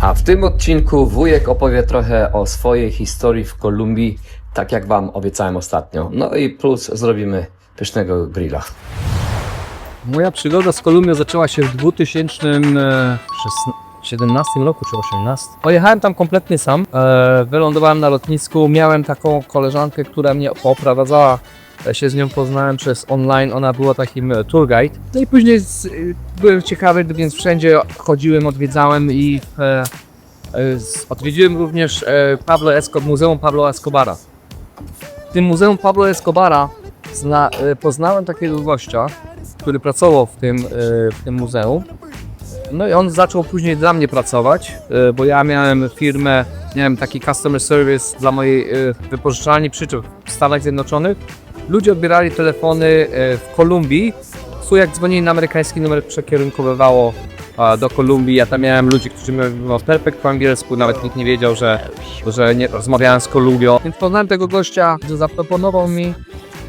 A w tym odcinku wujek opowie trochę o swojej historii w Kolumbii, tak jak wam obiecałem ostatnio. No i plus zrobimy pysznego grilla. Moja przygoda z Kolumbią zaczęła się w 2017 roku czy 18. Pojechałem tam kompletnie sam. E, wylądowałem na lotnisku. Miałem taką koleżankę, która mnie oprowadzała. Ja się z nią poznałem przez online. Ona była takim e, tour guide. No i później z, e, byłem ciekawy, więc wszędzie chodziłem, odwiedzałem i e, e, z, odwiedziłem również e, Pablo Esco, Muzeum Pablo Escobara. W tym Muzeum Pablo Escobara zna, e, poznałem takiego gościa, który pracował w tym, e, w tym muzeum. No i on zaczął później dla mnie pracować, e, bo ja miałem firmę, miałem taki customer service dla mojej e, wypożyczalni przyczep w Stanach Zjednoczonych. Ludzie odbierali telefony e, w Kolumbii, tu jak dzwonili na amerykański numer przekierunkowywało do Kolumbii. Ja tam miałem ludzi, którzy mówili perfekt po angielsku, nawet nikt nie wiedział, że, że nie rozmawiałem z Kolumbią. Więc poznałem tego gościa, że zaproponował mi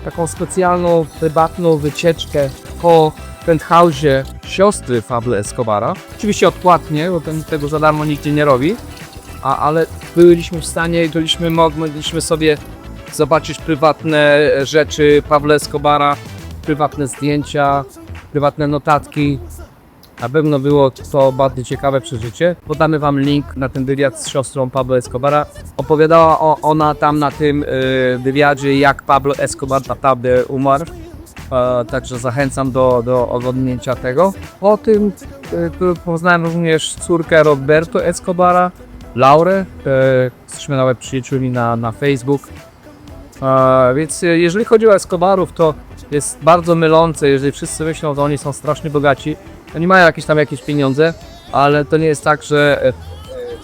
taką specjalną, prywatną wycieczkę po penthouse'ie siostry Pablo Escobara. Oczywiście odpłatnie, bo ten tego za darmo nigdzie nie robi, a, ale byliśmy w stanie, byliśmy mogliśmy sobie zobaczyć prywatne rzeczy Pablo Escobara, prywatne zdjęcia, prywatne notatki. Na pewno było to bardzo ciekawe przeżycie. Podamy Wam link na ten wywiad z siostrą Pablo Escobara. Opowiadała o, ona tam na tym y, wywiadzie, jak Pablo Escobar naprawdę umarł. E, także zachęcam do, do oglądnięcia tego. Po tym y, poznałem również córkę Roberto Escobara, Laurę. E, nawet przyjaciółmi na, na Facebook. E, więc e, jeżeli chodzi o Escobarów, to jest bardzo mylące, jeżeli wszyscy myślą, że oni są strasznie bogaci. Oni mają jakieś tam jakieś pieniądze, ale to nie jest tak, że e,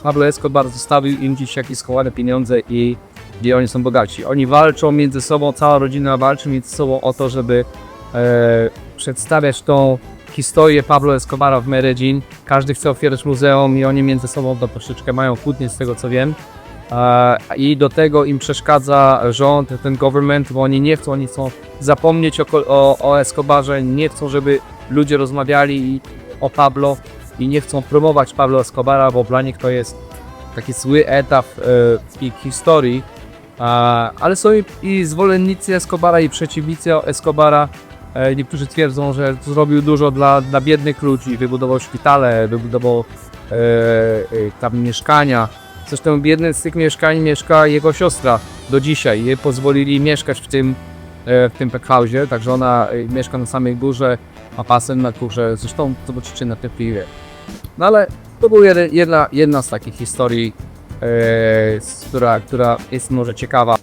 Pablo Escobar zostawił im dziś jakieś schowane pieniądze i, i oni są bogaci. Oni walczą między sobą, cała rodzina walczy między sobą o to, żeby e, przedstawiać tą historię Pablo Escobara w Medellin. Każdy chce otwierać muzeum i oni między sobą to troszeczkę mają kłótnie z tego co wiem. E, I do tego im przeszkadza rząd, ten government, bo oni nie chcą, oni chcą zapomnieć o, o, o Escobarze, nie chcą, żeby ludzie rozmawiali o Pablo i nie chcą promować Pablo Escobara, bo dla nich to jest taki zły etap e, ich historii. E, ale są i, zwolennicy Escobara i przeciwnicy Escobara. Niektórzy twierdzą, że zrobił dużo dla, dla biednych ludzi, wybudował szpitale, wybudował tam mieszkania. Zresztą w jednym z tych mieszkań mieszka jego siostra do dzisiaj. Jej pozwolili mieszkać w tym, e, w tym penthouse'ie, także ona e, mieszka na samej górze, ma basen na górze. Zresztą zobaczycie na tym filmie. No ale to była jedna, jedna z takich historii, e, która, która jest może ciekawa.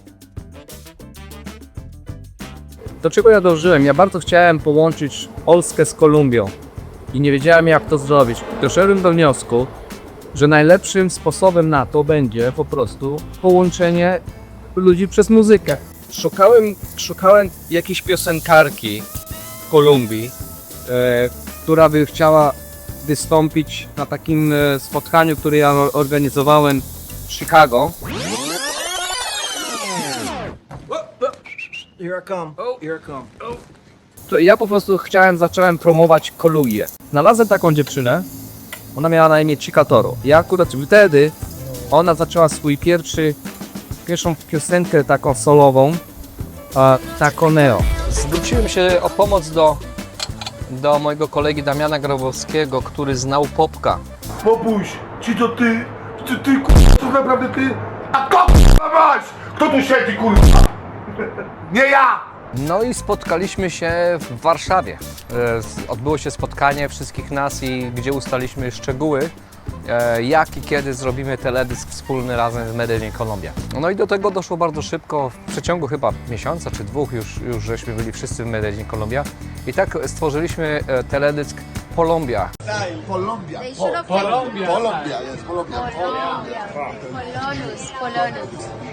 Do czego ja dążyłem? Ja bardzo chciałem połączyć Polskę z Kolumbią i nie wiedziałem jak to zrobić. Doszedłem do wniosku, że najlepszym sposobem na to będzie po prostu połączenie ludzi przez muzykę. Szukałem, szukałem jakiejś piosenkarki w Kolumbii, e, która by chciała wystąpić na takim e, spotkaniu, które ja organizowałem w Chicago. Here I come. Oh. Here I come. To ja po prostu chciałem, zacząłem promować Kolumbię. Znalazłem taką dziewczynę, ona miała na imię Chica Toro. Ja akurat wtedy ona zaczęła swój pierwszy, pierwszą piosenkę taką solową, a, Taco Neo. Zwróciłem się o pomoc do, do mojego kolegi Damiana Grabowskiego, który znał Popka. Popuś, czy to ty? Czy ty kurwa, to naprawdę ty? A kto kurwa masz? Kto tu siedzi kurwa? Nie ja! No i spotkaliśmy się w Warszawie. E, Odbyło się spotkanie wszystkich nas i gdzie ustaliśmy szczegóły, e, jak i kiedy zrobimy teledysk wspólny razem z Medellin, Kolumbia. No i do tego doszło bardzo szybko, w przeciągu chyba miesiąca czy dwóch już, już żeśmy byli wszyscy w Medellin, Kolumbia. I tak stworzyliśmy e, teledysk Kolumbia. Colombia. Colombia. Colombia, jest Colombia. Colombia. Polonus, Polonus.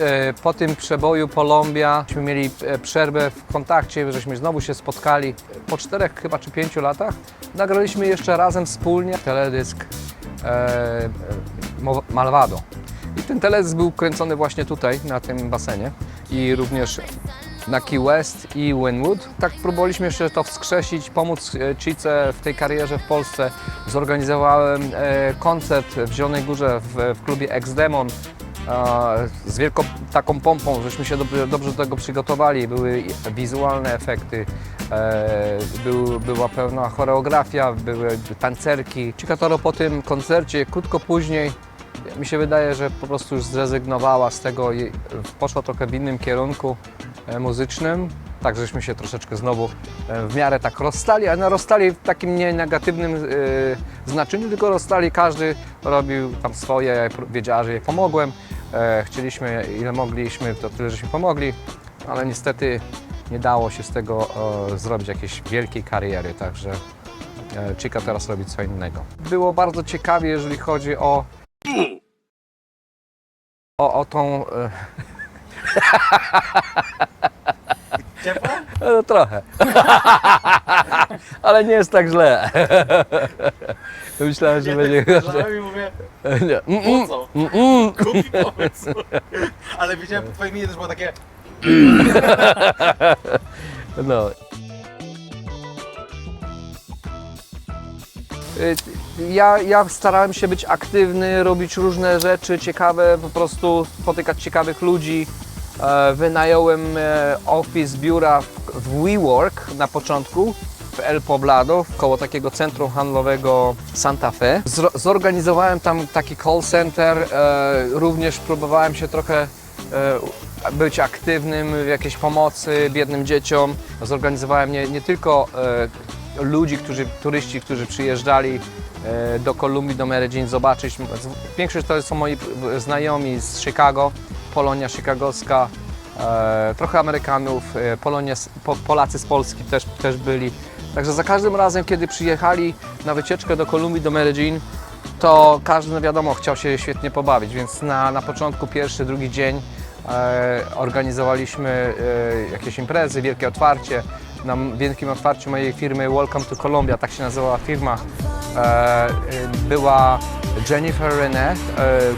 E, Po tym przeboju myśmy mieli e, przerwę w kontakcie, żeśmy znowu się spotkali. Po czterech chyba czy pięciu latach nagraliśmy jeszcze razem wspólnie teledysk e, e, Malvado. I ten teledysk był kręcony właśnie tutaj, na tym basenie i również na Key West i Wynwood. Tak próbowaliśmy jeszcze to wskrzesić, pomóc Cice w tej karierze w Polsce. Zorganizowałem koncert w Zielonej Górze w, w klubie Ex-Demon e, z wielką taką pompą, żeśmy się dobrze, do tego przygotowali. Były wizualne efekty, e, był, była pełna choreografia, były tancerki. Cikatoro po tym koncercie, krótko później, mi się wydaje, że po prostu już zrezygnowała z tego i poszła trochę w innym kierunku e, muzycznym. Tak, żeśmy się troszeczkę znowu e, w miarę tak rozstali, ale rozstali w takim nie negatywnym e, znaczeniu, tylko rozstali, każdy robił tam swoje, wiedziała, że jej pomogłem. E, chcieliśmy, ile mogliśmy, to tyle, żeśmy pomogli, ale niestety nie dało się z tego e, zrobić jakiejś wielkiej kariery, także e, Chica teraz robi co innego. Było bardzo ciekawie, jeżeli chodzi o o, o tą... E... No, trochę. Ale nie jest tak źle. Myślałem, że będzie gorzej. Zaraz mówię, Nie. Mm, po mm, co? mm, mm. Głupi pomysł. Ale widziałem po twoim imieniu też było takie... No. Y, Ja, ja starałem się być aktywny, robić różne rzeczy ciekawe, po prostu spotykać ciekawych ludzi. E, Wynająłem e, office biura w, WeWork na początku w El Poblado, koło takiego centrum handlowego Santa Fe. Zorganizowałem tam taki call center, e, również próbowałem się trochę być aktywnym w jakiejś pomocy biednym dzieciom. Zorganizowałem nie, nie tylko ludzi, którzy, turyści, którzy przyjeżdżali do Kolumbii, do Medellin zobaczyć. Większość to są moi znajomi z Chicago, Polonia chicagowska, e, trochę Amerykanów, e, Polonia, Polacy z Polski też, też byli. Także za każdym razem, kiedy przyjechali na wycieczkę do Kolumbii, do Medellin, to każdy, no wiadomo, chciał się świetnie pobawić, więc na, na początku, pierwszy, drugi dzień e, organizowaliśmy e, jakieś imprezy, wielkie otwarcie. Na wielkim otwarciu mojej firmy Welcome to Colombia, tak się nazywała firma, e, e, była Jennifer René, e,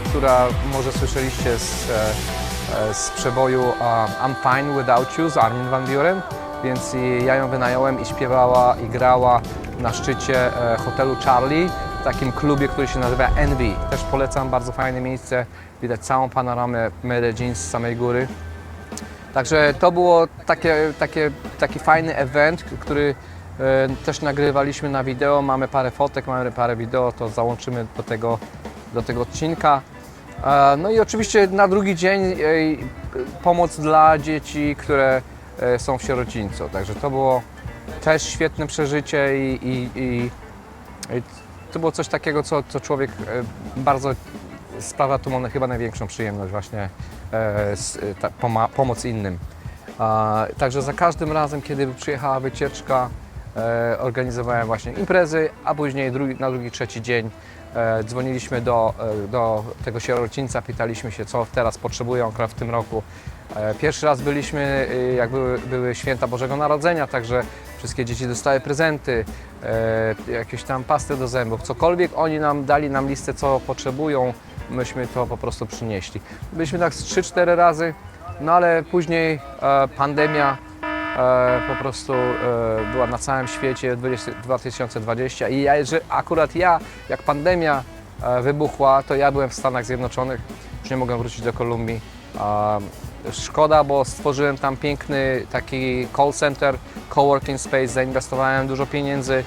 która może słyszeliście z, e, e, z przeboju I'm Fine Without You z Armin Van Buren, więc ja ją wynająłem i śpiewała i grała na szczycie hotelu Charlie, w takim klubie, który się nazywa Envy. Też polecam, bardzo fajne miejsce, widać całą panoramę Medellin z samej góry. Także to było takie, takie, taki fajny event, który też nagrywaliśmy na wideo. Mamy parę fotek, mamy parę wideo, to załączymy do tego, do tego odcinka. E, No i oczywiście na drugi dzień e, pomoc dla dzieci, które e, są w sierocińcu. Także to było też świetne przeżycie i, i, i, to było coś takiego, co, co człowiek e, bardzo sprawia tu chyba największą przyjemność właśnie e, e, pomoc innym. Także za każdym razem, kiedy przyjechała wycieczka, e, organizowałem właśnie imprezy, a później drugi, na drugi, trzeci dzień e, dzwoniliśmy do, e, do tego sierocińca, pytaliśmy się, co teraz potrzebują w tym roku. E, Pierwszy raz byliśmy, e, jak były, były święta Bożego Narodzenia, także wszystkie dzieci dostały prezenty, e, jakieś tam pasty do zębów, cokolwiek oni nam dali nam listę, co potrzebują, myśmy to po prostu przynieśli. Byliśmy tak z 3-4 razy, no ale później e, pandemia e, po prostu e, była na całym świecie 20, 2020 i ja, że akurat ja, jak pandemia e, wybuchła, to ja byłem w Stanach Zjednoczonych, już nie mogłem wrócić do Kolumbii. E, szkoda, bo stworzyłem tam piękny taki call center, coworking space, zainwestowałem dużo pieniędzy e,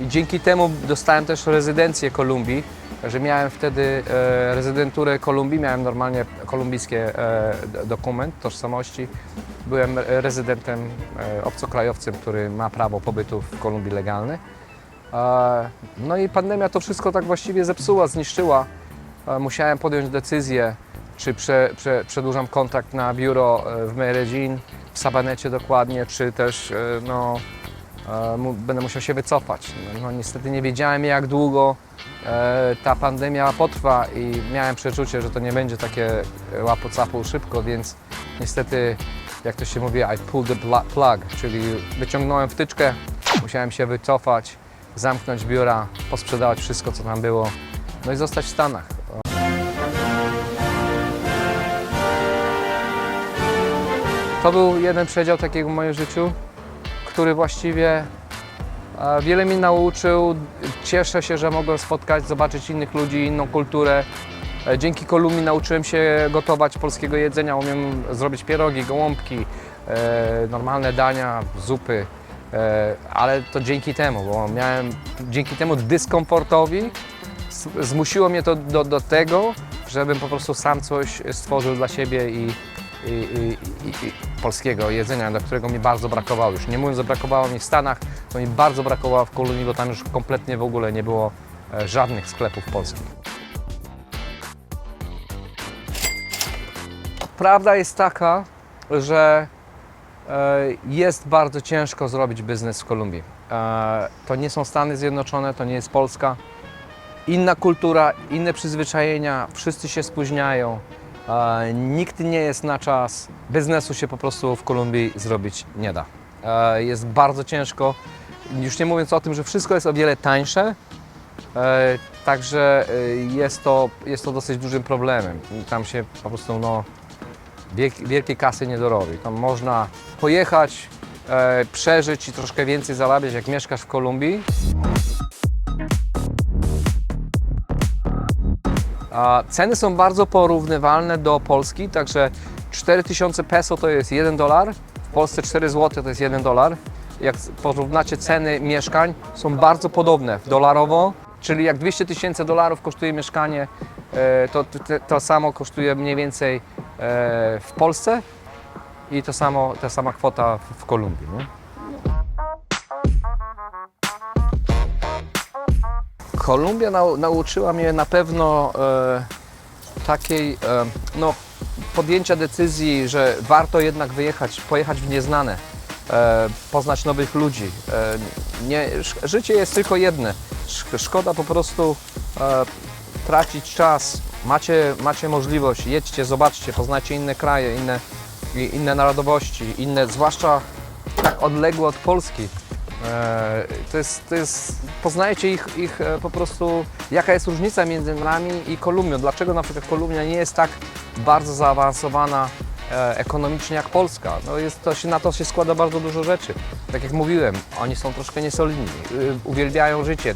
i dzięki temu dostałem też rezydencję Kolumbii, że miałem wtedy e, rezydenturę Kolumbii, miałem normalnie kolumbijskie e, dokument tożsamości. Byłem e, rezydentem, e, obcokrajowcem, który ma prawo pobytu w Kolumbii legalny. E, No i pandemia to wszystko tak właściwie zepsuła, zniszczyła. E, Musiałem podjąć decyzję, czy prze, prze, przedłużam kontrakt na biuro e, w Medellin, w Sabanecie dokładnie, czy też e, no, e, będę musiał się wycofać. No, no niestety nie wiedziałem jak długo e, ta pandemia potrwa i miałem przeczucie, że to nie będzie takie łapo capo szybko, więc niestety jak to się mówi, I pulled the plug, czyli wyciągnąłem wtyczkę, musiałem się wycofać, zamknąć biura, posprzedawać wszystko co tam było, no i zostać w Stanach. To był jeden przedział takiego w moim życiu, który właściwie e, wiele mi nauczył. Cieszę się, że mogłem spotkać, zobaczyć innych ludzi, inną kulturę. E, Dzięki Kolumbii nauczyłem się gotować polskiego jedzenia. Umiem zrobić pierogi, gołąbki, e, normalne dania, zupy. Ale to dzięki temu, bo miałem dzięki temu dyskomfortowi zmusiło mnie to do, do tego, żebym po prostu sam coś stworzył dla siebie i, i, i, i, polskiego jedzenia, do którego mi bardzo brakowało. Już nie mówiąc, że brakowało mi w Stanach, to mi bardzo brakowało w Kolumbii, bo tam już kompletnie w ogóle nie było e, żadnych sklepów polskich. Prawda jest taka, że e, jest bardzo ciężko zrobić biznes w Kolumbii. E, To nie są Stany Zjednoczone, to nie jest Polska. Inna kultura, inne przyzwyczajenia, wszyscy się spóźniają. Nikt nie jest na czas. Biznesu się po prostu w Kolumbii zrobić nie da. E, Jest bardzo ciężko. Już nie mówiąc o tym, że wszystko jest o wiele tańsze. E, Także e, jest to, jest to dosyć dużym problemem. Tam się po prostu no, wielki- wielkiej kasy nie dorobi. Tam można pojechać, przeżyć i troszkę więcej zarabiać, jak mieszkasz w Kolumbii. Ceny są bardzo porównywalne do Polski, także 4000 peso to jest 1 dolar, w Polsce 4 zł to jest 1 dolar. Jak porównacie ceny mieszkań, są bardzo podobne dolarowo, czyli jak 200 tysięcy dolarów kosztuje mieszkanie, e, to, to, samo kosztuje mniej więcej e, w Polsce i to samo, ta sama kwota w, w Kolumbii. Nie? Kolumbia nau, nauczyła mnie na pewno e, takiej e, no, podjęcia decyzji, że warto jednak wyjechać, pojechać w nieznane, e, poznać nowych ludzi. E, nie, życie jest tylko jedne. Sz- Szkoda po prostu e, tracić czas. Macie, macie możliwość, jedźcie, zobaczcie, poznacie inne kraje, inne, inne narodowości, inne, zwłaszcza tak odległe od Polski. E, To jest, to jest, poznajecie ich, ich e, po prostu, jaka jest różnica między nami i Kolumbią. Dlaczego na przykład Kolumbia nie jest tak bardzo zaawansowana e, ekonomicznie jak Polska. No jest, to na to się składa bardzo dużo rzeczy. Tak jak mówiłem, oni są troszkę niesolidni, y, uwielbiają życie.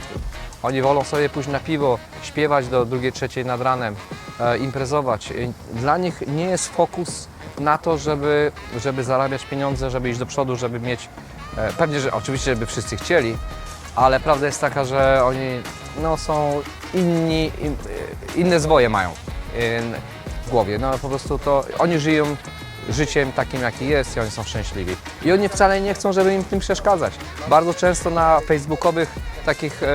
Oni wolą sobie pójść na piwo, śpiewać do drugiej, trzeciej nad ranem, e, imprezować. Dla nich nie jest fokus na to, żeby, żeby zarabiać pieniądze, żeby iść do przodu, żeby mieć Pewnie, że oczywiście, żeby wszyscy chcieli, ale prawda jest taka, że oni no, są inni, in, inne zwoje mają e, w głowie. No po prostu to oni żyją życiem takim, jaki jest i oni są szczęśliwi. I oni wcale nie chcą, żeby im tym przeszkadzać. Bardzo często na facebookowych takich e,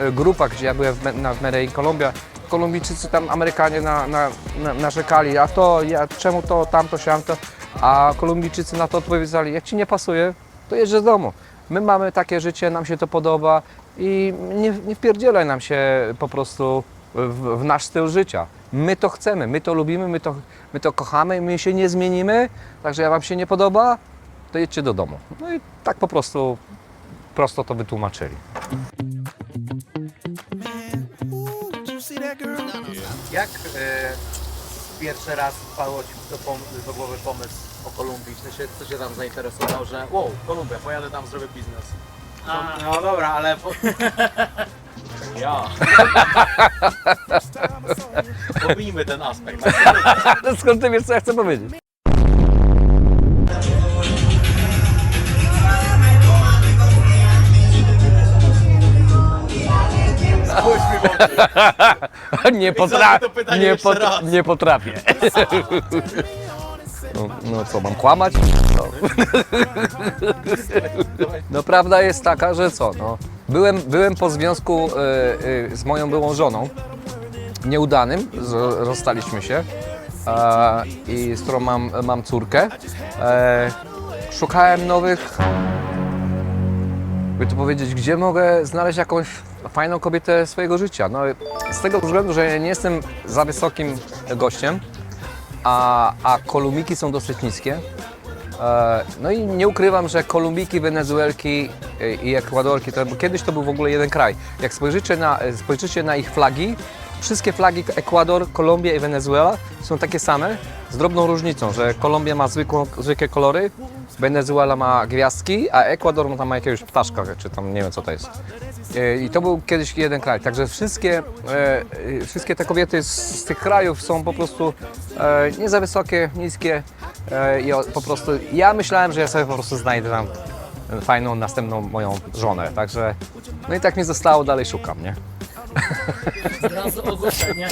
e, grupach, gdzie ja byłem w, na, w Medellin, Kolumbia, Kolumbijczycy tam, Amerykanie na, na, na, narzekali, a to, ja, czemu to, tamto, siamto, a Kolumbijczycy na to odpowiedzieli, jak Ci nie pasuje, to jedź z domu. My mamy takie życie, nam się to podoba i nie, nie wpierdzielaj nam się po prostu w, w nasz styl życia. My to chcemy, my to lubimy, my to, my to kochamy, my się nie zmienimy, także jak Wam się nie podoba, to jedźcie do domu. No i tak po prostu prosto to wytłumaczyli. Jak e, pierwszy raz wpadło Ci do, do głowy pomysł o Kolumbii? Co się, co się tam zainteresował, że wow, Kolumbia, pojadę tam, zrobię biznes. No, no dobra, ale... Po... Ja. Pomijmy ten aspekt. Skąd Ty wiesz, co ja chcę powiedzieć? Spójrz mi w oczy. Nie, potra- nie, raz. nie potrafię. No, no co, mam kłamać? No. no prawda jest taka, że co, no, byłem, byłem po związku y, y, z moją byłą żoną, nieudanym, z, rozstaliśmy się e, i z którą mam, mam córkę. E, szukałem nowych by to powiedzieć, gdzie mogę znaleźć jakąś fajną kobietę swojego życia. No, z tego względu, że nie jestem za wysokim gościem, a, a kolumbiki są dosyć niskie. E, No i nie ukrywam, że Kolumbiki, Wenezuelki e, i Ekwadorki, to, kiedyś to był w ogóle jeden kraj. Jak spojrzycie na, e, spojrzycie na ich flagi, wszystkie flagi Ekwador, Kolumbia i Wenezuela są takie same, z drobną różnicą, że Kolumbia ma zwykłą, zwykłe kolory, Wenezuela ma gwiazdki, a Ekwador tam ma jakiegoś ptaszka, czy tam nie wiem co to jest. E, I to był kiedyś jeden kraj. Także wszystkie, e, wszystkie te kobiety z, tych krajów są po prostu e, nie za wysokie, niskie. I po prostu ja myślałem, że ja sobie po prostu znajdę tam fajną następną moją żonę. Także no i tak mi zostało, dalej szukam, nie? Zrazu ogłoszenie.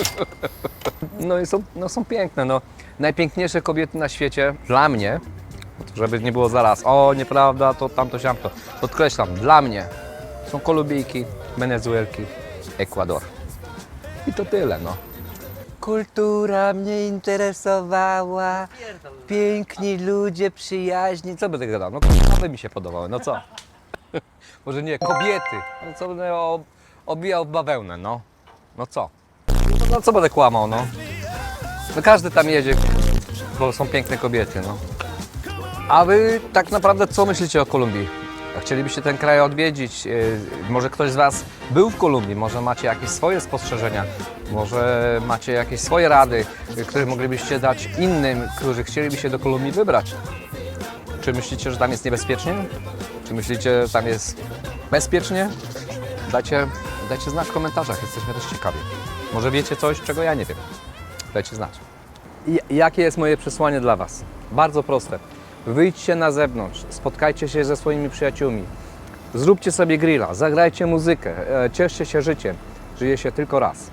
No są, no są piękne. No. Najpiękniejsze kobiety na świecie dla mnie, żeby nie było zaraz, o nieprawda, to tamto, siamto. Podkreślam, dla mnie są Kolumbijki, Wenezuelki, Ekwador. I to tyle, no. Kultura mnie interesowała, piękni ludzie, przyjaźni. Co będę gadał? No kobiety mi się podobały, no co? Może nie, kobiety. No co będę obijał bawełnę, no. No co? No co będę kłamał, no. No każdy tam jedzie, bo są piękne kobiety, no. A wy tak naprawdę co myślicie o Kolumbii? Chcielibyście ten kraj odwiedzić? Yy, Może ktoś z Was był w Kolumbii? Może macie jakieś swoje spostrzeżenia? Może macie jakieś swoje rady, które moglibyście dać innym, którzy chcieliby się do Kolumbii wybrać? Czy myślicie, że tam jest niebezpiecznie? Czy myślicie, że tam jest bezpiecznie? Dajcie, dajcie znać w komentarzach, jesteśmy też ciekawi. Może wiecie coś, czego ja nie wiem. Dajcie znać. I jakie jest moje przesłanie dla Was? Bardzo proste. Wyjdźcie na zewnątrz, spotkajcie się ze swoimi przyjaciółmi, zróbcie sobie grilla, zagrajcie muzykę, e, cieszcie się życiem. Żyje się tylko raz.